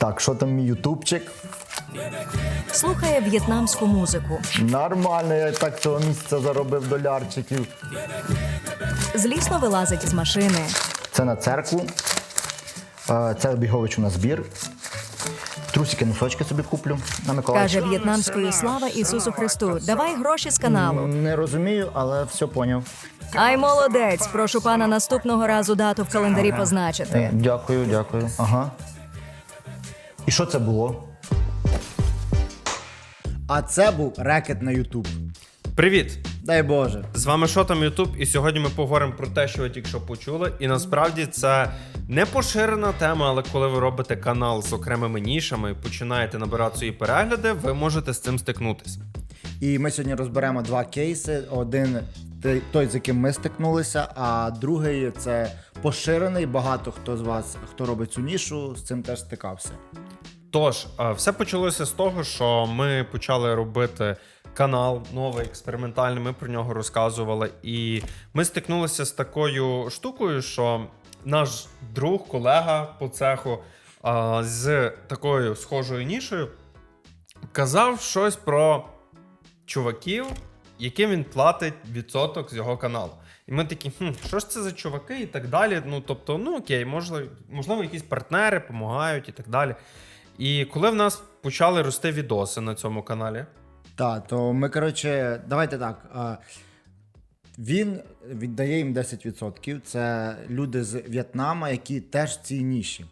Так, що там мій ютубчик? Слухає в'єтнамську музику. Нормально, я так цього місяця заробив долярчиків. Злісно вилазить з машини. Це на церкву. Це обіговичу на збір. Трусики носочки собі куплю на Миколаївську. Каже в'єтнамською слава Ісусу Христу. Давай гроші з каналу. Не розумію, але все поняв. Ай, молодець! Прошу пана наступного разу дату в календарі позначити. Е, Дякую, дякую. Ага. І що це було? А це був рекет на Ютуб. Привіт! Дай Боже. З вами Шотом Ютуб, і сьогодні ми поговоримо про те, що ви тільки що почули. І насправді це не поширена тема, але коли ви робите канал з окремими нішами і починаєте набирати свої перегляди, ви можете з цим стикнутися. І ми сьогодні розберемо два кейси. Один той- той, з яким ми стикнулися, а другий це поширений. Багато хто з вас, хто робить цю нішу, з цим теж стикався. Тож, е, все почалося з того, що ми почали робити канал новий експериментальний. Ми про нього розказували. І ми стикнулися з такою штукою, що наш друг, колега по цеху е, з такою схожою нішою казав щось про чуваків, яким він платить відсоток з його каналу. І ми такі, хм, що ж це за чуваки і так далі. Ну, тобто, ну окей, можливо, можливо, якісь партнери допомагають і так далі. І коли в нас почали рости відоси на цьому каналі, Так, то ми, коротше, давайте так. Він віддає їм 10%. Це люди з В'єтнама, які теж в цій ніші.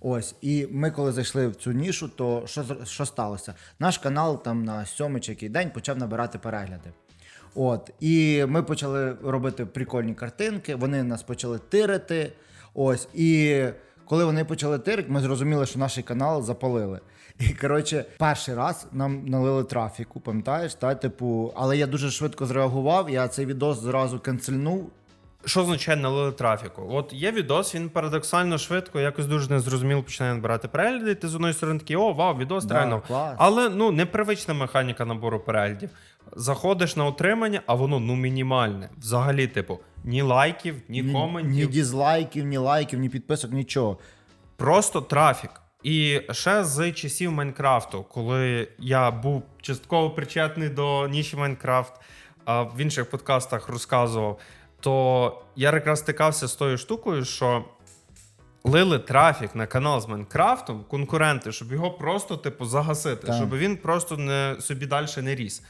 Ось, і ми, коли зайшли в цю нішу, то що, що сталося? Наш канал там на сьомий чи який день почав набирати перегляди. От, і ми почали робити прикольні картинки, вони нас почали тирити. Ось, і коли вони почали тирити, ми зрозуміли, що наш канал запалили. І коротше, перший раз нам налили трафіку, пам'ятаєш? Та, типу, але я дуже швидко зреагував, я цей відос зразу канцельнув. що означає налили трафіку? От є відос, він парадоксально швидко, якось дуже незрозуміло починає набирати перегляди. Ти з одної сторони такий, о, вау, відос Да, реально. клас. Але ну непривична механіка набору переглядів. Заходиш на отримання, а воно ну мінімальне. Взагалі, типу, ні лайків, ні, Ні, коментів. ні дізлайків, ні лайків, ні підписок, нічого. Просто трафік. І ще з часів Майнкрафту, коли я був частково причетний до ніші Майнкрафт, а в інших подкастах розказував, то я якраз стикався з тою штукою, що лили трафік на канал з Майнкрафтом, конкуренти, щоб його просто, типу, загасити, Так. щоб він просто не собі далі не ріс.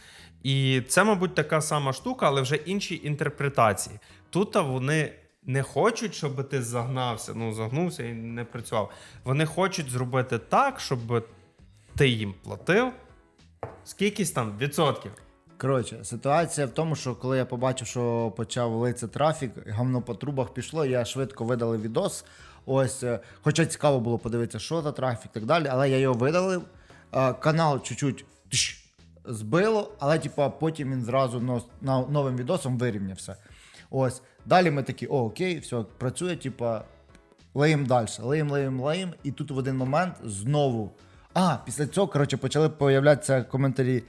І це, мабуть, така сама штука, але вже інші інтерпретації. Тут вони не хочуть, щоб ти загнався, ну загнувся і не працював. Вони хочуть зробити так, щоб ти їм платив скількись там відсотків. Коротше, ситуація в тому, що коли я побачив, що почав литися трафік, гамно по трубах пішло, я швидко видалив відос. Ось, е, хоча цікаво було подивитися, що за трафік і так далі, але я його видалив. Е, Канал чуть-чуть збило, але типа, потім він зразу нос- на- новим відосом вирівнявся. Ось. Далі ми такі, о, окей, все, працює, типа, леєм далі, леєм, леєм, леєм. І тут в один момент знову. А, після цього, коротше, почали появлятися коментарі.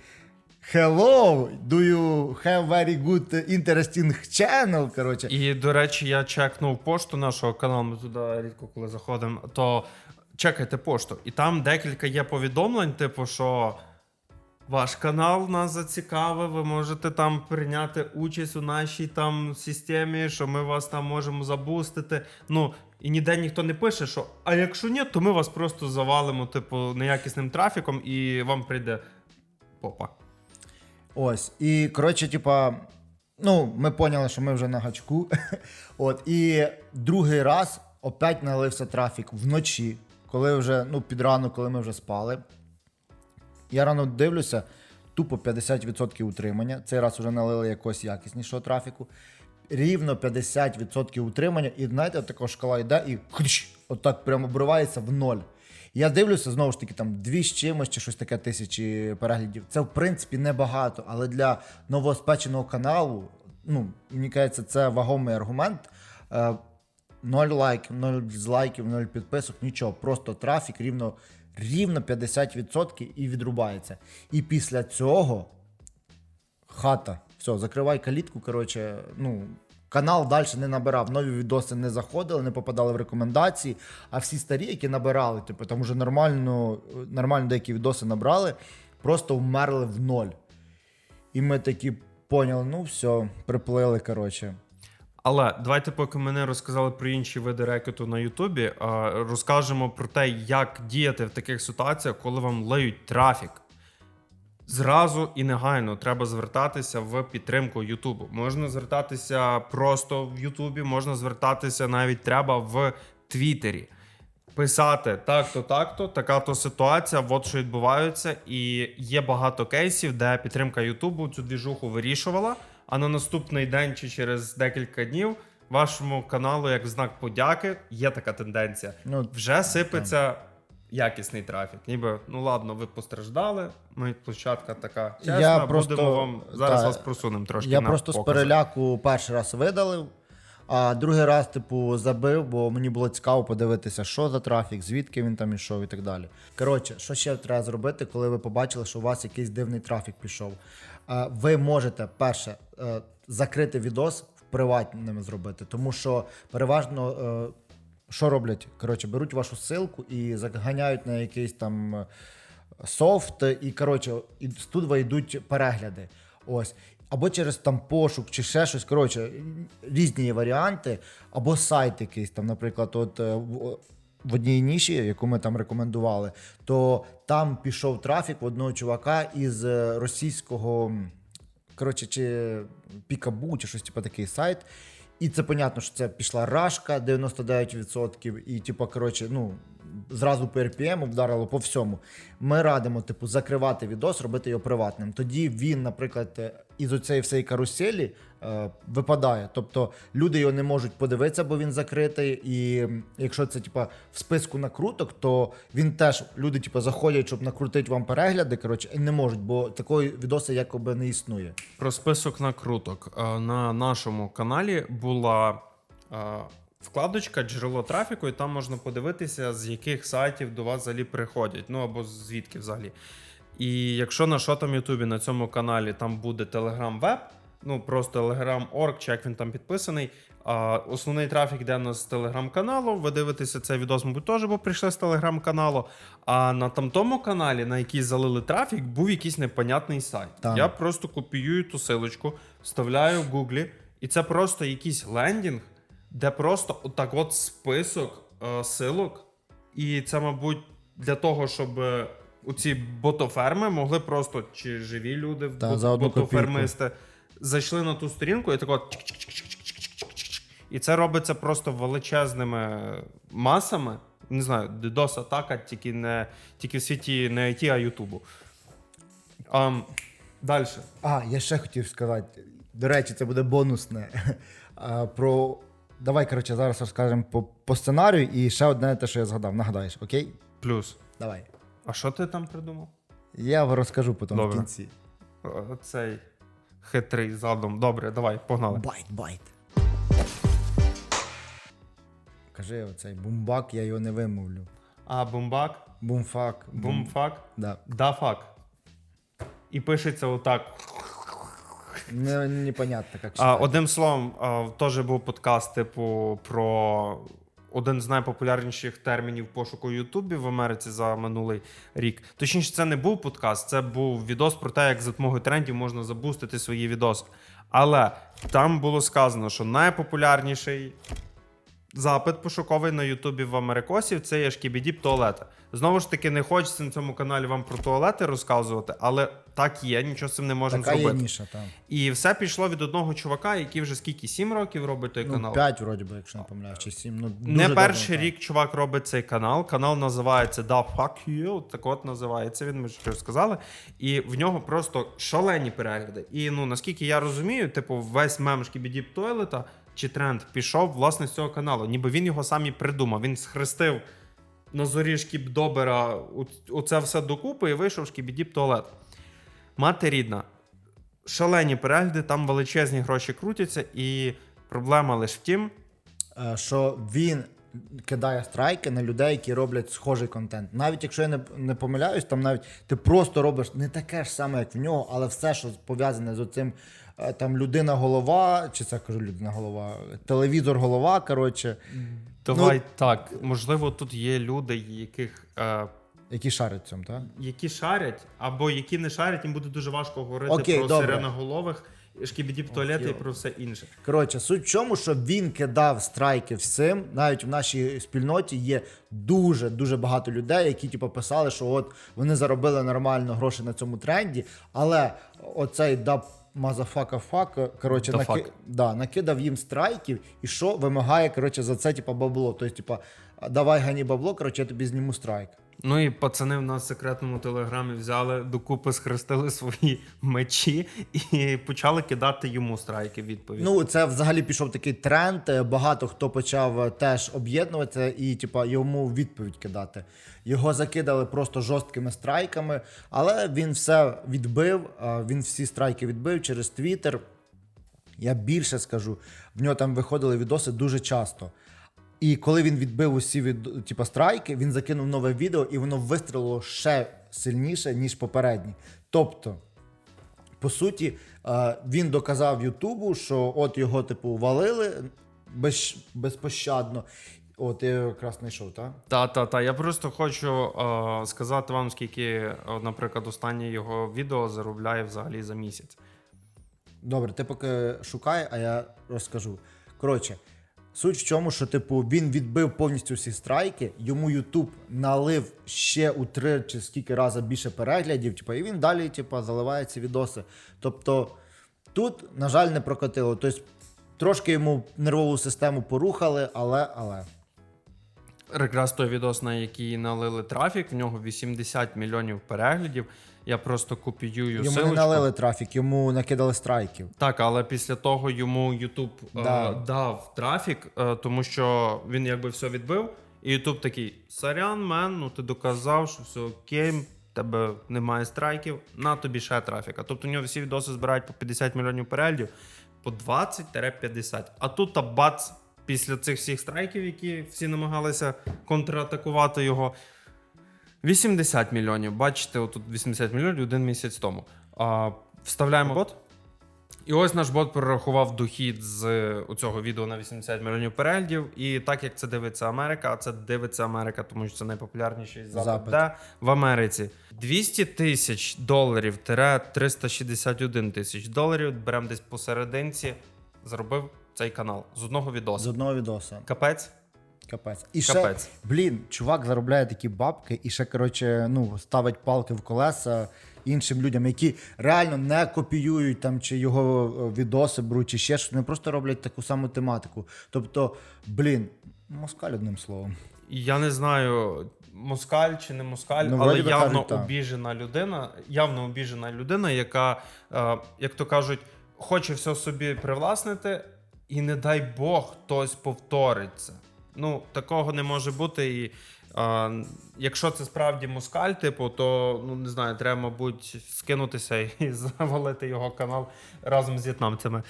Hello, do you have very good interesting channel? Коротше. І, до речі, я чекнув пошту нашого каналу, ми туди рідко коли заходимо, то чекайте пошту. І там декілька є повідомлень, типу, що ваш канал нас зацікавив, ви можете там прийняти участь у нашій там системі, що ми вас там можемо забустити. Ну, і ніде ніхто не пише, що а якщо ні, то ми вас просто завалимо, типу, неякісним трафіком, і вам прийде попа. Ось. І коротше, типа, ну, ми поняли, що ми вже на гачку. От. І другий раз опять налився трафік вночі, коли вже, ну, під ранок, коли ми вже спали. Я рано дивлюся, тупо 50% утримання. Цей раз вже налили якось якіснішого трафіку. Рівно 50% утримання, і знаєте, така шкала йде і хрщ, отак прямо обривається в ноль. Я дивлюся, знову ж таки, там дві з чимось чи щось таке тисячі переглядів. Це в принципі небагато, але для новоспеченого каналу, ну, мені кажеться, це вагомий аргумент. Е, Ноль лайків, ноль дизлайків, ноль підписок, нічого. Просто трафік рівно, рівно 50% і відрубається. І після цього хата. Все, закривай калітку. Коротше, ну, Канал далі не набирав, нові відоси не заходили, не попадали в рекомендації. А всі старі, які набирали, типу, там вже нормально, нормально деякі відоси набрали, просто вмерли в ноль. І ми такі поняли, ну все, приплили, коротше. Але давайте, поки мене розказали про інші види рекету на Ютубі, розкажемо про те, як діяти в таких ситуаціях, коли вам леють трафік. Зразу і негайно треба звертатися в підтримку Ютубу. Можна звертатися просто в Ютубі, можна звертатися навіть треба в Твіттері. Писати так-то, так-то, така-то ситуація, от що відбувається. І є багато кейсів, де підтримка Ютубу цю двіжуху вирішувала. А на наступний день чи через декілька днів вашому каналу, як в знак подяки, є така тенденція. Ну, Вже сипеться якісний трафік. Ніби, ну ладно, ви постраждали. Ми площадка така чесна, Я будемо просто- вам зараз та, вас просунемо трошки. Я на просто з переляку перший раз видалив, а другий раз, типу, забив, бо мені було цікаво подивитися, що за трафік, звідки він там ішов і так далі. Коротше, що ще треба зробити, коли ви побачили, що у вас якийсь дивний трафік пішов? Е, Ви можете перше е, закрити відос в приватними зробити, тому що переважно. е, Що роблять? Коротше, беруть вашу ссылку і заганяють на якийсь там софт, і коротше, і тут йдуть перегляди. Ось. Або через там пошук чи ще щось. Коротше, різні варіанти, або сайт якийсь там, наприклад, от в- одній ніші, яку ми там рекомендували, то там пішов трафік в одного чувака із е, російського. Коротше, чи Пікабу, чи щось типу такий сайт. І це понятно, що це пішла рашка 99%, і, типу, коротше, ну, зразу по RPM вдарило по всьому. Ми радимо, типу, закривати відос, робити його приватним. Тоді він, наприклад, е, із оцеї всієї каруселі е, випадає. Тобто люди його не можуть подивитися, бо він закритий. І якщо це типу, в списку накруток, то він теж люди типу, заходять, щоб накрутити вам перегляди. Коротше, і не можуть, бо такої відоси якоби не існує. Про список накруток. Е, На нашому каналі була е, вкладочка джерело трафіку, і там можна подивитися, з яких сайтів до вас взагалі приходять. Ну або звідки взагалі. І якщо на що там Ютубі на цьому каналі там буде Telegram Web, ну просто Telegram.org, чи як він там підписаний. А основний трафік йде на з телеграм-каналу. Ви дивитеся цей відос, мабуть, теж, бо прийшли з телеграм-каналу. А на тамтому каналі, на який залили трафік, був якийсь непонятний сайт. Так. Я просто копіюю ту силочку, вставляю в Гуглі, і це просто якийсь лендінг, де просто отак от список е, силок. І це, мабуть, для того, щоб е, оці ботоферми могли просто чи живі люди Та, бот- за одну ботофермисти зайшли на ту сторінку і так от. І це робиться просто величезними масами. Не знаю, DDoS атака тільки не тільки в світі не IT, а Ютубу. Um, Далі. А, я ще хотів сказати. До речі, це буде бонусне. А, Про. Давай, коротше, зараз розкажемо по, по сценарію і ще одне те, що я згадав. Нагадаєш, окей? Плюс. Давай. А що ти там придумав? Я розкажу потім Добре. в кінці. О, Цей хитрий задум. Добре, давай, погнали. Байт, байт. Кажи оцей бумбак, я його не вимовлю. А бумбак, Бумфак. бум- бумфак, Да. дафак. І пишеться отак. Не, непонятно, як А, читати. одним словом, а, теж був подкаст, типу, про один з найпопулярніших термінів пошуку Ютубі в Америці за минулий рік. Точніше, це не був подкаст, це був відос про те, як за допомогою трендів можна забустити свої відоси. Але там було сказано, що найпопулярніший запит пошуковий на Ютубі в Америкосів це є шкібідіп туалети. Знову ж таки, не хочеться на цьому каналі вам про туалети розказувати, але так є, нічого з цим не можемо Така є зробити. ніша там. І все пішло від одного чувака, який вже скільки сім років робить той Ну, канал. 5 вроді би, якщо не помиляюсь, чи 7. Ну, Не перший рік чувак робить цей канал. Канал називається The Fuck You. Так от називається він, ми вже сказали. І в нього просто шалені перегляди. І ну наскільки я розумію, типу, весь мем шкібідіп Тойлета чи тренд пішов власне з цього каналу. Ніби він його сам і придумав. Він схрестив на зорі шкібдобера оце все докупи і вийшов шкібідіп туалет. Мати рідна. Шалені перегляди, там величезні гроші крутяться, і проблема лише в тім, Е, що він кидає страйки на людей, які роблять схожий контент. Навіть якщо я не, не помиляюсь, там навіть ти просто робиш не таке ж саме, як в нього, але все, що пов'язане з оцим там людина голова, чи це кажу людина голова, телевізор голова. Коротше, Давай Ну- так. Можливо, тут є люди, яких. Е, які шарять цьому, так? які шарять, або які не шарять, їм буде дуже важко говорити Окей, про добре. сиреноголових, шкібідіп туалети і про все інше. Коротше, суть в чому, що він кидав страйки всім. Навіть в нашій спільноті є дуже дуже багато людей, які типу, писали, що от вони заробили нормально гроші на цьому тренді, але оцей даб. Мазафака фак, коротше, наки... фак. да, накидав їм страйків, і що вимагає коротше, за це типу, бабло. Тобто, типу, давай гані бабло, коротше, я тобі зніму страйк. Ну і пацани в нас в секретному телеграмі взяли докупи, схрестили свої мечі і почали кидати йому страйки відповідь. Ну, це взагалі пішов такий тренд. Багато хто почав теж об'єднуватися і, типа, йому відповідь кидати. Його закидали просто жорсткими страйками, але він все відбив. Він всі страйки відбив через Твіттер. Я більше скажу, в нього там виходили відоси дуже часто. І коли він відбив усі від, типу, страйки, він закинув нове відео, і воно вистрілило ще сильніше, ніж попередні. Тобто, по суті, е, він доказав Ютубу, що от його, типу, валили без, безпощадно. От я якраз знайшов, так? Та, та, та. Я просто хочу е, сказати вам, скільки, наприклад, останнє його відео заробляє взагалі за місяць. Добре, ти поки шукай, а я розкажу. Коротше, суть в чому, що типу він відбив повністю всі страйки, йому Ютуб налив ще у три чи скільки разів більше переглядів, типу, і він далі, типу, заливає ці відоси. Тобто тут, на жаль, не прокатило. Тобто, трошки йому нервову систему порухали, але але. Якраз той відос, на який налили трафік, в нього 80 мільйонів переглядів. Я просто копіюю Йому силочку. не налили трафік, йому накидали страйків. Так, але після того йому YouTube Да. е, дав трафік, е, тому що він якби все відбив. І YouTube такий: Сорян, мен, ну ти доказав, що все окей, в тебе немає страйків, на тобі ще трафіка. Тобто у нього всі відоси збирають по 50 мільйонів переглядів, по 20-50. А тут та бац, після цих всіх страйків, які всі намагалися контратакувати його. 80 мільйонів. Бачите, отут 80 мільйонів один місяць тому. А, вставляємо бот. І ось наш бот перерахував дохід з цього відео на 80 мільйонів переглядів. І так як це дивиться Америка, а це дивиться Америка, тому що це найпопулярніший запит, Запит. де в Америці. 200 тисяч доларів тире 361 тисяч доларів. Беремо десь посерединці. Заробив цей канал з одного З одного відоса. Капець. Капець. І ще, Капець. блін, чувак заробляє такі бабки і ще, коротше, ну, ставить палки в колеса іншим людям, які реально не копіюють там чи його е, відоси беруть, чи ще щось. Вони просто роблять таку саму тематику. Тобто, блін, москаль одним словом. Я не знаю, москаль чи не москаль, Ну, але явно кажуть, обіжена людина, явно обіжена людина, яка, е, як то кажуть, хоче все собі привласнити, і не дай Бог хтось повториться. Ну, такого не може бути. І е, якщо це справді москаль, типу, то ну не знаю, треба, мабуть, скинутися і завалити його канал разом з в'єтнамцями.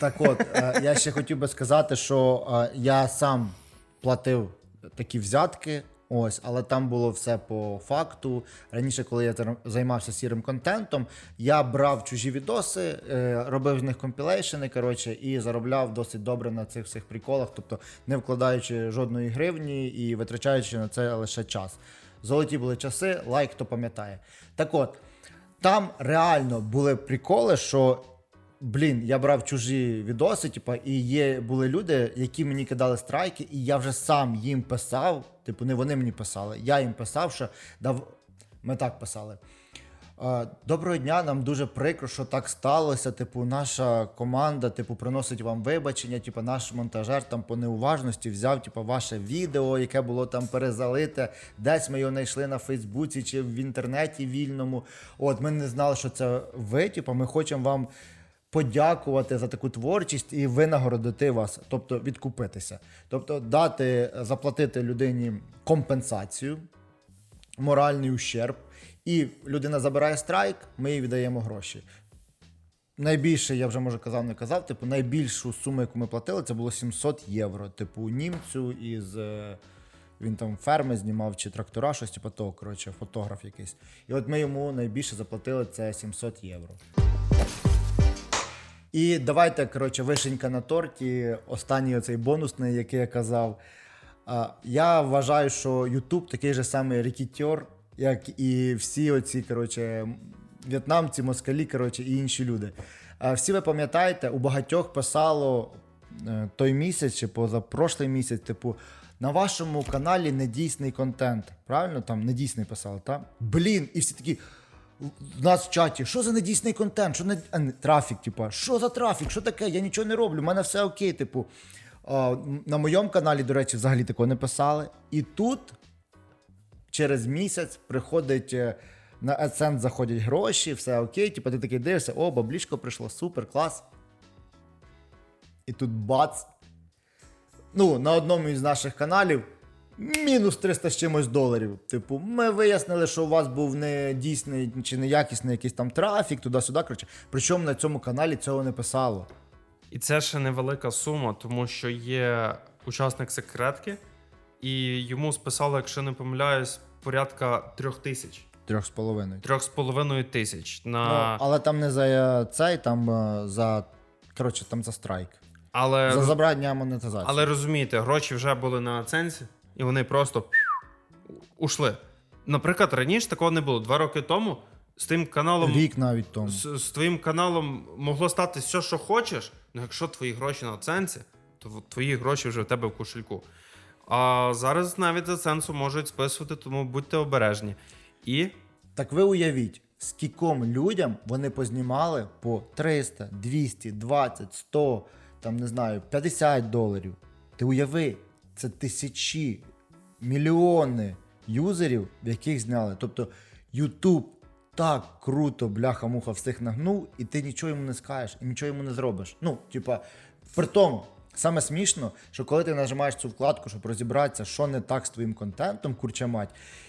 Так от, е, я ще хотів би сказати, що е, я сам платив такі взятки. Ось, але там було все по факту. Раніше, коли я займався сірим контентом, я брав чужі відоси, е, робив з них компілейшени, коротше, і заробляв досить добре на цих всіх приколах, тобто не вкладаючи жодної гривні і витрачаючи на це лише час. Золоті були часи, лайк хто пам'ятає. Так от, там реально були приколи, що Блін, я брав чужі відоси, типа, і є були люди, які мені кидали страйки, і я вже сам їм писав. Типу, не вони мені писали. Я їм писав, що дав. Ми так писали. Доброго дня, нам дуже прикро, що так сталося. Типу, наша команда, типу, приносить вам вибачення. Типу, наш монтажер там по неуважності взяв типу, ваше відео, яке було там перезалите. Десь ми його знайшли на Фейсбуці чи в інтернеті вільному. От ми не знали, що це ви. Типу, ми хочемо вам подякувати за таку творчість і винагородити вас, тобто відкупитися, тобто дати, заплатити людині компенсацію, моральний ущерб, і людина забирає страйк, ми їй віддаємо гроші. Найбільше, я вже може казав, не казав, типу, найбільшу суму, яку ми платили, це було 700 євро. Типу, німцю із. е, Він там ферми знімав чи трактора, щось типу того, коротше, фотограф якийсь. І от ми йому найбільше заплатили це 700 євро. І давайте, коротше, вишенька на торті, останній оцей бонусний, який я казав. Я вважаю, що YouTube такий же самий рекітер, як і всі оці, коротше, в'єтнамці, москалі, коротше, і інші люди. Всі ви пам'ятаєте, у багатьох писало е, той місяць чи позапрошлий місяць, типу, на вашому каналі недійсний контент. Правильно? Там недійсний писали, так? Блін, і всі такі. В нас в чаті, що за недійсний контент? Що не... трафік, типу, що за трафік? Що таке? Я нічого не роблю, в мене все окей. Типу, а, на моєму каналі, до речі, взагалі такого не писали. І тут через місяць приходить е, на AdSense заходять гроші, все окей. Типу, ти такий дивишся, о, баблішко прийшло, супер, клас. І тут бац. Ну, на одному із наших каналів мінус 300 з чимось доларів. Типу, ми вияснили, що у вас був не дійсний чи неякісний якийсь там трафік, туди-сюди. Коротше. Причому на цьому каналі цього не писало. І це ще невелика сума, тому що є учасник секретки, і йому списали, якщо не помиляюсь, порядка трьох тисяч. Трьох з половиною. Трьох з половиною тисяч. На... Ну, але там не за е, цей, там е, за. Коротше, там за страйк. але, За забрання монетизації. але розумієте, гроші вже були на оценці, і вони просто ушли. Наприклад, раніше такого не було. Два роки тому з тим каналом. Рік навіть тому. З, з твоїм каналом могло стати все, що хочеш, але якщо твої гроші на оценці, то твої гроші вже в тебе в кошельку. А зараз навіть за ценсу можуть списувати, тому будьте обережні. І Так ви уявіть, скільком людям вони познімали по 300, 200, 20, 100, там не знаю, 50 доларів. Ти уяви, це тисячі, мільйони юзерів, яких зняли. Тобто YouTube так круто, бляха-муха, всіх нагнув, і ти нічого йому не скажеш, і нічого йому не зробиш. Ну, типа, при тому. Саме смішно, що коли ти нажимаєш цю вкладку, щоб розібратися, що не так з твоїм контентом, курча мать,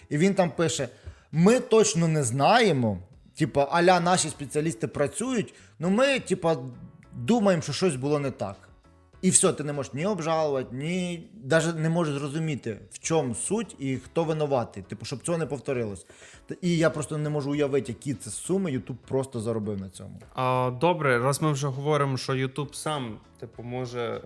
і він там пише: ми точно не знаємо, типа, аля наші спеціалісти працюють, ну ми, типа, думаємо, що щось було не так. І все, ти не можеш ні обжалувати, ні навіть не можеш зрозуміти, в чому суть і хто винуватий. Типу, щоб цього не повторилось. І я просто не можу уявити, які це суми YouTube просто заробив на цьому. а, добре, раз ми вже говоримо, що YouTube сам типу, може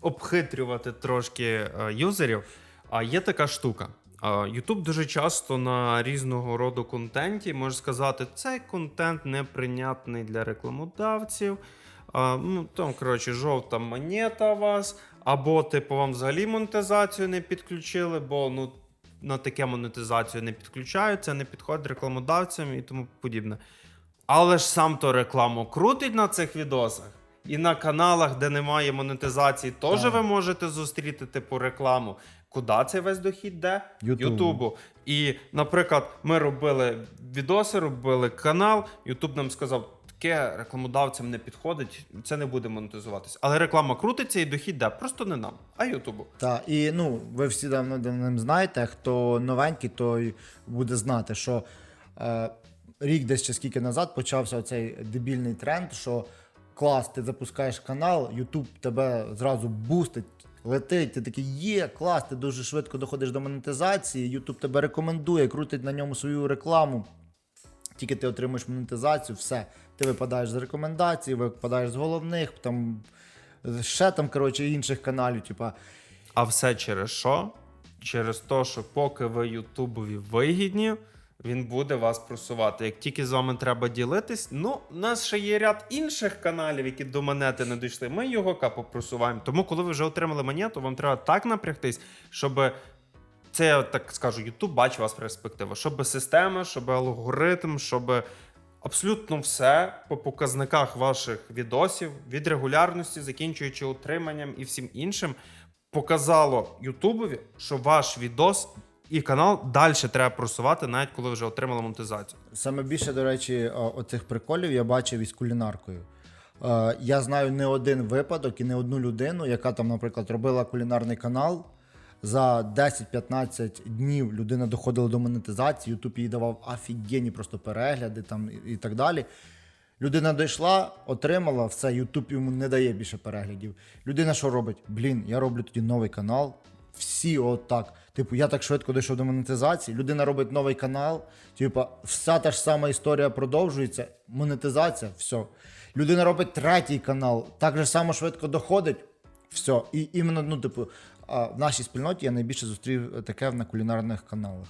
обхитрювати трошки е, юзерів, а є така штука. А, YouTube дуже часто на різного роду контенті може сказати, цей контент неприйнятний для рекламодавців. А, ну, там, коротше, жовта монета у вас, або, типу, вам взагалі монетизацію не підключили, бо ну, на таке монетизацію не підключають, це не підходить рекламодавцям і тому подібне. Але ж сам то рекламу крутить на цих відосах. І на каналах, де немає монетизації, теж ви можете зустріти типу рекламу. Куди цей весь дохід йде? Ютубу. І, наприклад, ми робили відоси, робили канал. Ютуб нам сказав, таке рекламодавцям не підходить, це не буде монетизуватися. Але реклама крутиться і дохід йде. Просто не нам, а Ютубу. Так, і ну, ви всі давно давним знаєте, хто новенький, той буде знати, що е, рік десь чи скільки назад почався цей дебільний тренд, що клас, ти запускаєш канал, YouTube тебе зразу бустить, летить, ти такий є, клас, ти дуже швидко доходиш до монетизації, YouTube тебе рекомендує, крутить на ньому свою рекламу. Тільки ти отримуєш монетизацію, все. Ти випадаєш з рекомендацій, випадаєш з головних, там ще там, коротше, інших каналів. Типа, А все через що? Через те, що поки ви Ютубові вигідні, він буде вас просувати. Як тільки з вами треба ділитись, ну, у нас ще є ряд інших каналів, які до монети не дійшли. Ми його капо просуваємо. Тому, коли ви вже отримали монету, вам треба так напрягтись, щоб. Це я так скажу, YouTube бачить вас перспективу. Щоб система, щоб алгоритм, щоб абсолютно все по показниках ваших відосів від регулярності, закінчуючи утриманням і всім іншим, показало Ютубові, що ваш відос і канал далі треба просувати, навіть коли вже отримали монетизацію. Саме більше, до речі, оцих приколів я бачив із кулінаркою. Е, Я знаю не один випадок і не одну людину, яка там, наприклад, робила кулінарний канал. За 10-15 днів людина доходила до монетизації, YouTube їй давав офігенні просто перегляди там і, так далі. Людина дійшла, отримала, все, YouTube йому не дає більше переглядів. Людина що робить? Блін, я роблю тоді новий канал. Всі отак. Типу, я так швидко дійшов до монетизації. Людина робить новий канал. Типу, вся та ж сама історія продовжується. Монетизація, все. Людина робить третій канал, так же само швидко доходить. Все. І іменно, ну, типу, а, в нашій спільноті я найбільше зустрів таке на кулінарних каналах.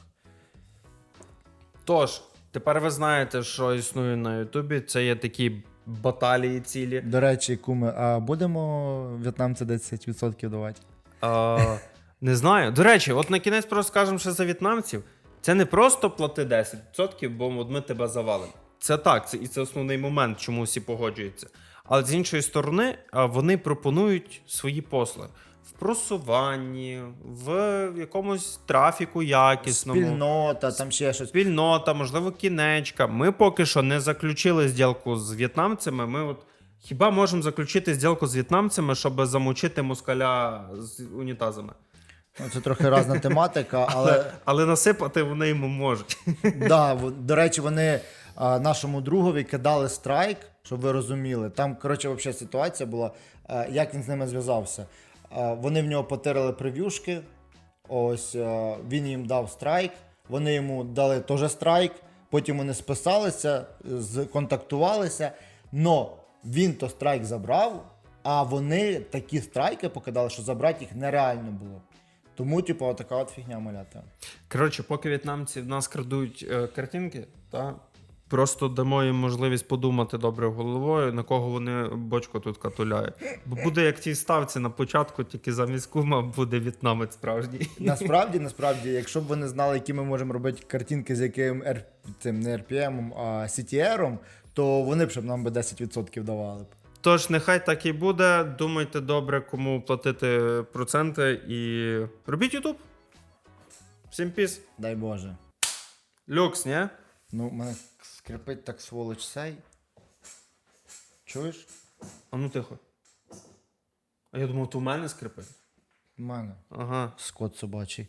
Тож, тепер ви знаєте, що існує на Ютубі. Це є такі баталії цілі. До речі, куми, а будемо в'єтнамці 10% давати? А, не знаю. До речі, от на кінець просто скажемо, що за в'єтнамців це не просто плати 10%, бо от ми тебе завалимо. Це так, це і це основний момент, чому всі погоджуються. Але з іншої сторони, вони пропонують свої послуги в просуванні, в якомусь трафіку якісному. Спільнота, там ще щось. Спільнота, можливо, кінечка. Ми поки що не заключили зділку з в'єтнамцями. Ми от хіба можемо заключити зділку з в'єтнамцями, щоб замучити москаля з унітазами. Ну, це трохи різна тематика, але Але насипати вони йому можуть. да, до речі, вони нашому другові кидали страйк, щоб ви розуміли. Там, коротше, взагалі ситуація була, а, як він з ними зв'язався. А, вони в нього потирили прев'юшки. Ось а, він їм дав страйк, вони йому дали теж страйк. Потім вони списалися, контактувалися. Но він то страйк забрав, а вони такі страйки покидали, що забрати їх нереально було. Тому, типу, така от фігня малята. Коротше, поки в'єтнамці в нас крадуть е, картинки, та просто дамо їм можливість подумати добре головою, на кого вони бочку тут катуляють. Бо буде як тій ставці на початку, тільки замість кума буде в'єтнамець справжній. Насправді, насправді, якщо б вони знали, які ми можемо робити картинки з яким R, цим не RPM, а CTR, то вони б щоб нам би 10% давали б. Тож, нехай так і буде. Думайте добре, кому платити проценти і робіть Ютуб. Всім піс. Дай Боже. Люкс, ні? Ну, мене скрипить так сволоч сей. Чуєш? А ну тихо. А я думав, то в мене скрипить. У мене Ага. скот собачий.